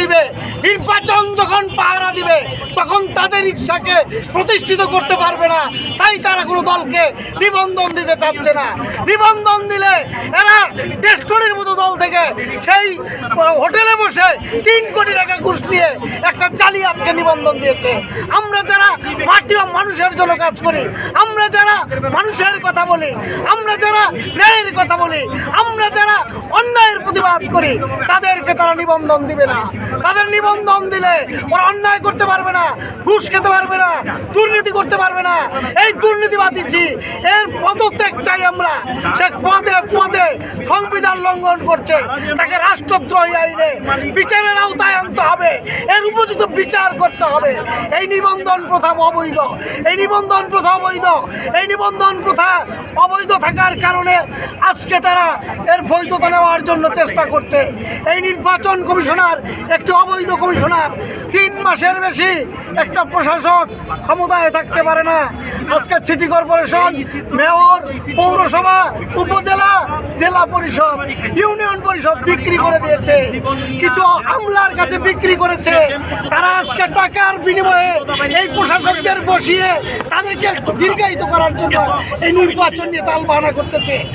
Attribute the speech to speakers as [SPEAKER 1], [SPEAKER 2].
[SPEAKER 1] দিবে। নির্বাচন যখন তখন তাদের ইচ্ছাকে প্রতিষ্ঠিত করতে পারবে না। তাই তারা কোনো দলকে নিবন্ধন দিতে চাচ্ছে না। নিবন্ধন দিলে এরা ডেস্টনির মতো দল থেকে সেই হোটেলে বসে তিন কোটি টাকা ঘুষ নিয়ে একটা জালিয়াতকে নিবন্ধন দিয়েছে। আমরা যারা মাটি মানুষের জন্য কাজ করি, আমরা যারা মানুষের কথা বলি, আমরা যারা ন্যায়ের কথা বলি, আমরা যারা অন্যায়ের প্রতিবাদ করি, তাদেরকে তারা নিবন্ধন দিবে না। তাদের নিবন্ধন দিলে ওরা অন্যায় করতে পারবে না। ঘুষ খেতে পারবে না, দুর্নীতি করতে পারবে না। এই দুর্নীতি বাতিছি এর পদত্যাগ চাই আমরা। সে পদে পদে সংবিধান লঙ্ঘন করছে। তাকে রাষ্ট্রদ্রোহী আইনে বিচারের এর উপযুক্ত বিচার করতে হবে। এই নিবন্ধন প্রথা অবৈধ। এই নিবন্ধন প্রথা অবৈধ। এই নিবন্ধন প্রথা অবৈধ থাকার কারণে আজকে তারা এর বৈধতা নেওয়ার জন্য চেষ্টা করছে। এই নির্বাচন কমিশনার একটি অবৈধ কমিশনার। তিন মাসের বেশি একটা প্রশাসক ক্ষমতায় থাকতে পারে না। আজকে সিটি কর্পোরেশন, মেয়র, পৌরসভা, উপজেলা, জেলা পরিষদ, ইউনিয়ন পরিষদ বিক্রি করে দিয়েছে। কিছু আমলার কাছে বিক্রি করেছে। তারা আজকে টাকার বিনিময়ে এই প্রশাসকদের বসিয়ে তাদেরকে দীর্ঘায়িত করার জন্য এই নির্বাচন নিয়ে তাল বাহানা করতেছে।